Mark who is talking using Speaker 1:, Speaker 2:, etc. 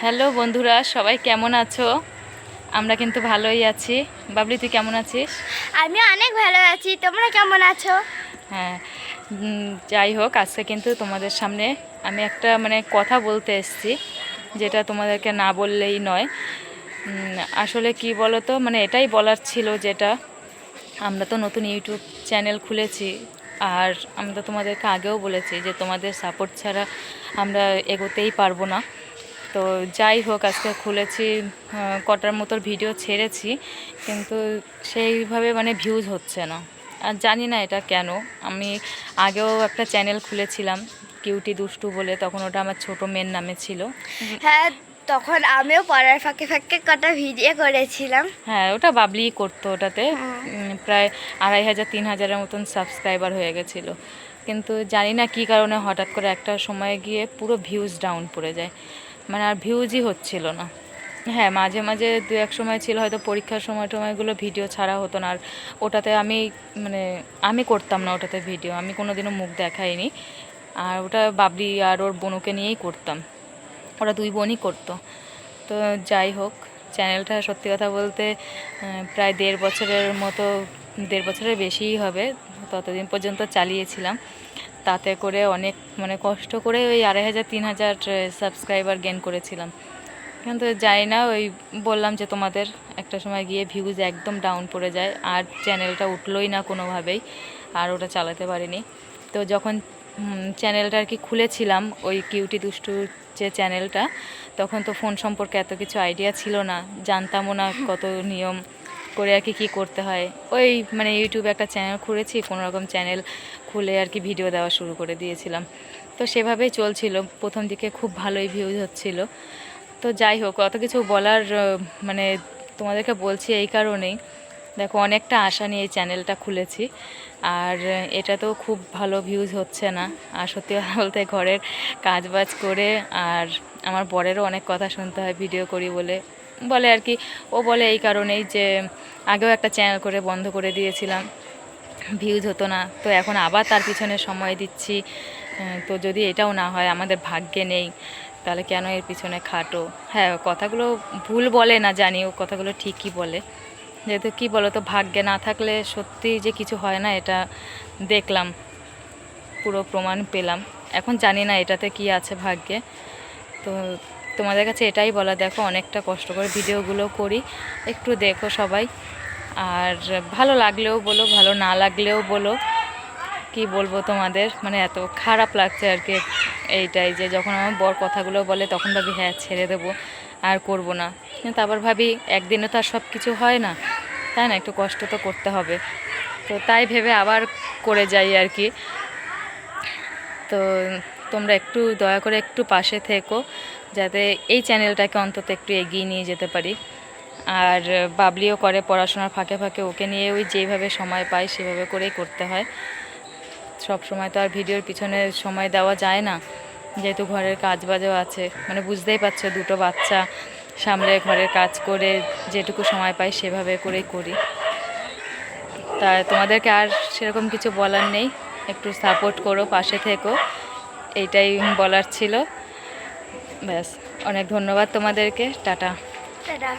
Speaker 1: Hello বন্ধুরা সবাই কেমন আছো? আমরা কিন্তু ভালোই আছি। বাবলি তুই কেমন আছিস?
Speaker 2: আমি অনেক ভালো আছি। তোমরা কেমন আছো?
Speaker 1: হ্যাঁ যাই হোক আজকে কিন্তু তোমাদের সামনে আমি একটা মানে কথা বলতে এসেছি যেটা তোমাদেরকে না বললেই নয়। আসলে কি বলো তো মানে এটাই বলার ছিল যেটা আমরা তো নতুন ইউটিউব চ্যানেল খুলেছি আর আমরা তোমাদেরকে আগেও বলেছি যে তোমাদের সাপোর্ট ছাড়া আমরা এগোতেই পারব না। তো যাই হোক আজকে খুলেছি কটার মতো ভিডিও ছেড়েছি কিন্তু সেইভাবে মানে ভিউজ হচ্ছে না। আর জানি না এটা কেন। আমি আগেও একটা চ্যানেল খুলেছিলাম কিউটি দুষ্টু বলে তখন ওটা আমার ছোটো মেয়ের নামে ছিল।
Speaker 2: হ্যাঁ তখন আমিও পড়ার ফাঁকে ফাঁকে কটা ভিডিও করেছিলাম।
Speaker 1: হ্যাঁ ওটা বাবলিই করতো ওটাতে।
Speaker 2: হ্যাঁ।
Speaker 1: প্রায় আড়াই হাজার তিন হাজারের মতন সাবস্ক্রাইবার হয়ে গেছিল। কিন্তু জানি না কী কারণে হঠাৎ করে একটা সময় গিয়ে পুরো ভিউজ ডাউন পড়ে যায়। মানে আর ভিউজই হচ্ছিল না। হ্যাঁ মাঝে মাঝে দু এক সময় ছিল, হয়তো পরীক্ষার সময় টময়গুলো ভিডিও ছাড়া হতো না। আর ওটাতে আমি মানে আমি করতাম না ওটাতে ভিডিও আমি কোনোদিনও মুখ দেখাইনি। আর ওটা বাবলি আর ওর বোনকে নিয়েই করতাম। ওরা দুই বোনই করতো। তো যাই হোক চ্যানেলটা সত্যি কথা বলতে প্রায় দেড় বছরের মতো, দেড় বছরের বেশিই হবে, ততদিন পর্যন্ত চালিয়েছিলাম। তাতে করে অনেক মানে কষ্ট করে ওই আড়াই হাজার, তিন হাজার সাবস্ক্রাইবার গেন করেছিলাম। কিন্তু জানি না, ওই বললাম যে তোমাদের একটা সময় গিয়ে ভিউজ একদম ডাউন পড়ে যায়, আর চ্যানেলটা উঠলোই না কোনোভাবেই, আর ওটা চালাতে পারিনি। তো যখন চ্যানেলটা আর কি খুলেছিলাম, ওই কিউটি দুষ্টু যে চ্যানেলটা তখন তো ফোন সম্পর্কে এত কিছু আইডিয়া ছিল না, জানতামও না কত নিয়ম। করে আর কি, কী করতে হয়। ওই মানে ইউটিউবে একটা চ্যানেল খুলেছি, কোনো রকম চ্যানেল খুলে আর কি ভিডিও দেওয়া শুরু করে দিয়েছিলাম। তো সেভাবেই চলছিল, প্রথম দিকে খুব ভালোই ভিউজ হচ্ছিল। তো যাই হোক, অত কিছু বলার মানে তোমাদেরকে বলছি এই কারণেই। দেখো, অনেকটা আশা নিয়ে এই চ্যানেলটা খুলেছি, আর এটা তো খুব ভালো ভিউজ হচ্ছে না। আর সত্যি কথা বলতে ঘরের কাজ বাজ করে, আর আমার বরেরও অনেক কথা শুনতে হয় ভিডিও করি বলে। বলে আর কি। ও বলে এই কারণেই যে আগেও একটা চ্যানেল করে বন্ধ করে দিয়েছিলাম। ভিউজ হতো না। তো এখন আবার তার পিছনে সময় দিচ্ছি। তো যদি এটাও না হয়, আমাদের ভাগ্যে নেই, তাহলে কেন এর পিছনে খাটো? হ্যাঁ কথাগুলো ভুল বলে না জানি, ও কথাগুলো ঠিকই বলে। যেহেতু কী বলো তো ভাগ্যে না থাকলে সত্যি যে কিছু হয় না, এটা দেখলাম। পুরো প্রমাণ পেলাম। এখন জানি না এটাতে কি আছে ভাগ্যে। তো তোমাদের কাছে এটাই বলা, দেখো অনেকটা কষ্ট করে ভিডিওগুলো করি, একটু দেখো সবাই। আর ভালো লাগলেও বলো, ভালো না লাগলেও বলো, কি বলব তোমাদের? মানে এত খারাপ লাগছে আর কি এইটাই যে যখন আমার বর কথাগুলো বলে তখন ভাবি হ্যাঁ ছেড়ে দেবো, আর করব না। কিন্তু আবার ভাবি, একদিনে তো আর সব কিছু হয় না। তাই না? একটু কষ্ট তো করতে হবে। তো তাই ভেবে আবার করে যাই আর কি। তো তোমরা একটু দয়া করে একটু পাশে থেকো, যাতে এই চ্যানেলটাকে অন্তত একটু এগিয়ে নিয়ে যেতে পারি। আর বাবলিও করে পড়াশোনার ফাঁকে ফাঁকে, ওকে নিয়ে ওই যেভাবে সময় পাই সেভাবে করেই করতে হয়। সব সময় তো আর ভিডিওর পিছনে সময় দেওয়া যায় না, যেহেতু ঘরের কাজ বাজও আছে। মানে বুঝতেই পারছ, দুটো বাচ্চা সামলে ঘরের কাজ করে যেটুকু সময় পাই সেভাবে করেই করি। তা তোমাদেরকে আর সেরকম কিছু বলার নেই, একটু সাপোর্ট করো, পাশে থেকো। এইটাই বলার ছিল। ব্যাস অনেক ধন্যবাদ তোমাদেরকে। টাটা।
Speaker 2: টাটা।